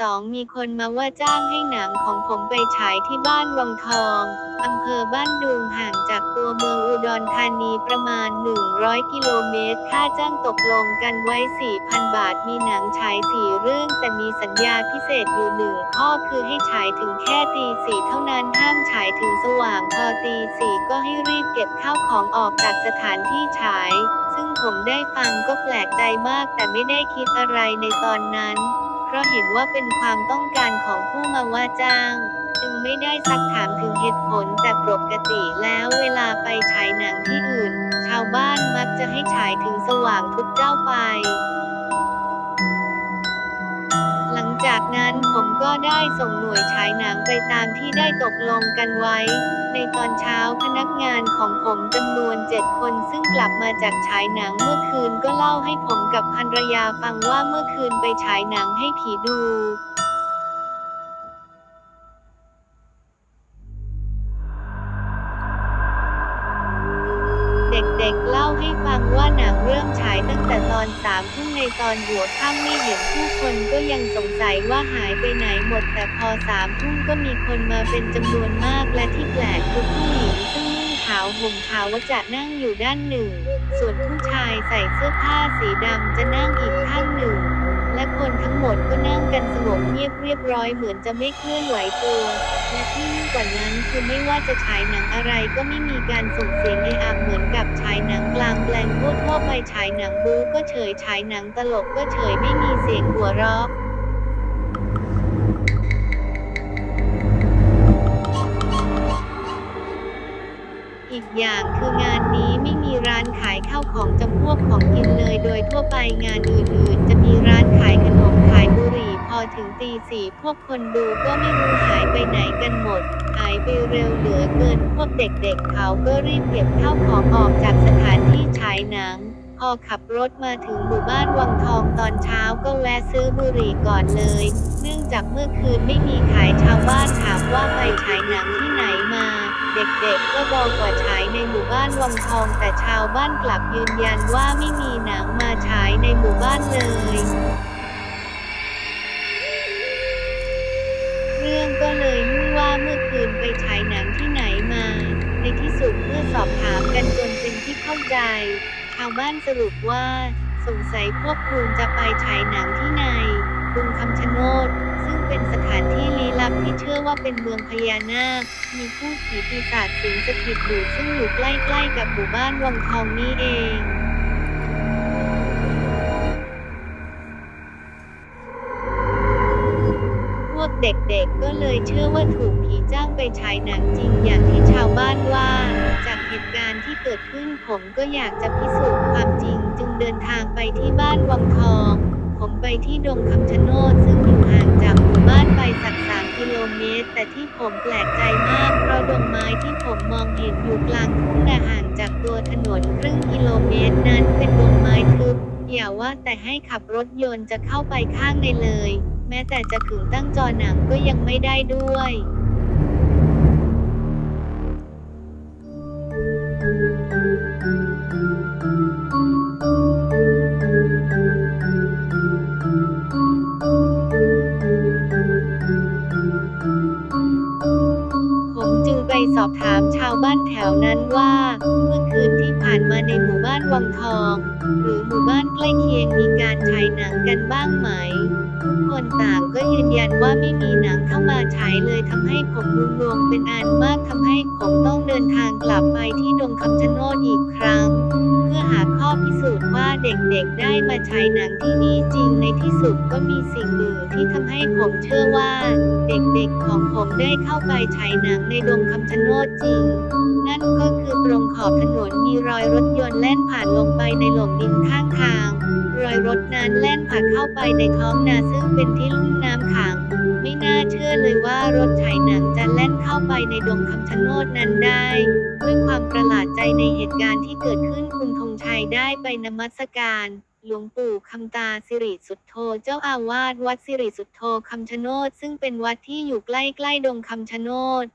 12 มีคนมาว่าจ้างให้หนังของผมไปฉายที่บ้านวังทองอำเภอบ้านดุงห่างจากตัวเมืองอุดรธานีประมาณ 100 กิโลเมตร ค่าจ้างตกลงกันไว้ 4,000 บาท มีหนังฉายสี่เรื่อง แต่มีสัญญาพิเศษอยู่หนึ่งข้อคือให้ฉายถึงแค่ตีสี่เท่านั้น ห้ามฉายถึงสว่างพอตีสี่ก็ให้รีบเก็บข้าวของออกจากสถานที่ฉาย ซึ่งผมได้ฟังก็แปลกใจมากแต่ไม่ได้คิดอะไรในตอนนั้น เพราะเห็นว่าเป็นความต้องการของผู้มาว่าจ้าง จึงไม่ได้ซักถามถึงเหตุผลแต่ปกติแล้วเวลาไปฉายหนังที่อื่น ชาวบ้านมักจะให้ฉายถึงสว่างทุกเจ้าไป หลังจากนั้นผม ก็ได้ส่งหน่วยฉายหนังไปตามที่ได้ตกลงกันไว้ ในตอนเช้าพนักงานของผมจำนวนเจ็ดคนซึ่งกลับมาจากฉายหนังเมื่อคืนก็เล่าให้ผมกับภรรยาฟังว่าเมื่อคืนไปฉายหนังให้ผีดู เด็กเล่าให้ฟังว่าหนังเริ่มฉายตั้งแต่ตอนสามทุ่มในตอนหัวค่ำไม่เห็นผู้คนก็ยังสงสัยว่าหายไปไหนหมด แต่พอสามทุ่มก็มีคนมาเป็นจำนวนมากและที่แปลกคือผู้หญิงซึ่งนุ่งขาวห่มขาวจะนั่งอยู่ด้านหนึ่ง ส่วนผู้ชายใส่เสื้อผ้าสีดำจะนั่งอีกข้างหนึ่ง และคนทั้งหมดก็นั่งกันสงบเงียบเรียบร้อยเหมือนจะไม่เคลื่อนไหวตัว และที่ยิ่งกว่านั้นคือไม่ว่าจะฉายหนังอะไรก็ไม่มีการส่งเสียงเอะอะเหมือนกับฉายหนังกลางแปลงทั่วไปฉายหนังบู๊ก็เฉยฉายหนังตลกก็เฉยไม่มีเสียงหัวเราะอีกอย่างคืองานนี้ไม่มีร้านขายข้าวของจำพวกของกินเลย โดยทั่วไปงานอื่นๆ จะมีร้าน ถึงตีสี่พวกคนดูก็ไม่รู้หายไปไหนกันหมด หายไปเร็วเหลือเกินพวกเด็กๆเขาก็รีบเก็บข้าวของออกจากสถานที่ฉายหนัง พอขับรถมาถึงหมู่บ้านวังทองตอนเช้าก็แวะซื้อบุหรี่ก่อนเลย เนื่องจากเมื่อคืนไม่มีขายชาวบ้านถามว่าไปฉายหนังที่ไหนมาเด็กๆ ก็บอกว่าฉายในหมู่บ้านวังทอง แต่ชาวบ้านกลับยืนยันว่าไม่มีหนังมาฉายในหมู่บ้านเลย รื่องก็เลยยุ่งว่าเมื่อคืนไปฉายหนังที่ไหนมา ในที่สุดเมื่อสอบถามกันจนเป็นที่เข้าใจ ชาวบ้านสรุปว่า สงสัยพวกคุณจะไปฉายหนังที่ในบึงคำชะโนด ซึ่งเป็นสถานที่ลี้ลับที่เชื่อว่าเป็นเมืองพญานาค มีผู้ผีปีศาจสิงสถิตอยู่ซึ่งอยู่ใกล้ๆกับหมู่บ้านวังทองนี่เอง เด็กๆ ก็เลยเชื่อว่าถูกผีจ้างไปฉายหนังจริงอย่างที่ชาวบ้านว่า จากเหตุการณ์ที่เกิดขึ้นผมก็อยากจะพิสูจน์ความจริง จึงเดินทางไปที่บ้านวังทอง ผมไปที่ดงคำชะโนดซึ่งอยู่ห่างจากหมู่บ้านไปสักสามกิโลเมตร แต่ที่ผมแปลกใจมาก เพราะดงไม้ที่ผมมองเห็นอยู่กลางทุ่งนาห่างจากตัวถนนครึ่งกิโลเมตรนั้นเป็นดงไม้ทึบ อย่าว่าแต่ให้ขับรถยนต์จะเข้าไปข้างในเลย แม้แต่จะขึงตั้งจอหนังก็ยังไม่ได้ด้วยผมจึงไปสอบถามชาวบ้านแถวนั้นว่า เมื่อคืนที่ผ่านมาในหมู่บ้านวังทอง หรือหมู่บ้าน หนังกันบ้างไหม ทุกคนต่างก็ยืนยันว่าไม่มีหนังเข้ามาฉายเลยทำให้ผมงุนงงเป็นอันมากทำให้ผมต้องเดินทางกลับไปที่ดงคำชะโนดอีกครั้ง เพื่อหาข้อพิสูจน์ว่าเด็กๆได้มาฉายหนังที่นี่จริงในที่สุดก็มีสิ่งหนึ่งที่ทำให้ผมเชื่อว่า เด็กๆของผมได้เข้าไปฉายหนังในดงคำชะโนดจริง นั่นก็คือตรงขอบถนนมีรอยรถยนต์แล่นผ่านลงไปในหล่มดินข้างทาง รอยรถนั้นแล่นผ่านเข้าไปในท้องนาซึ่งเป็นที่ลุ่มน้ำขัง ไม่น่าเชื่อเลยว่ารถฉายหนังจะแล่นเข้าไปในดงคำชะโนดนั้นได้ ด้วยความประหลาดใจในเหตุการณ์ที่เกิดขึ้นคุณธงชัยได้ไปนมัสการหลวงปู่คำตาสิริสุทโธเจ้าอาวาสวัดสิริสุทโธคำชะโนดซึ่งเป็นวัดที่อยู่ใกล้ๆดงคำชะโนด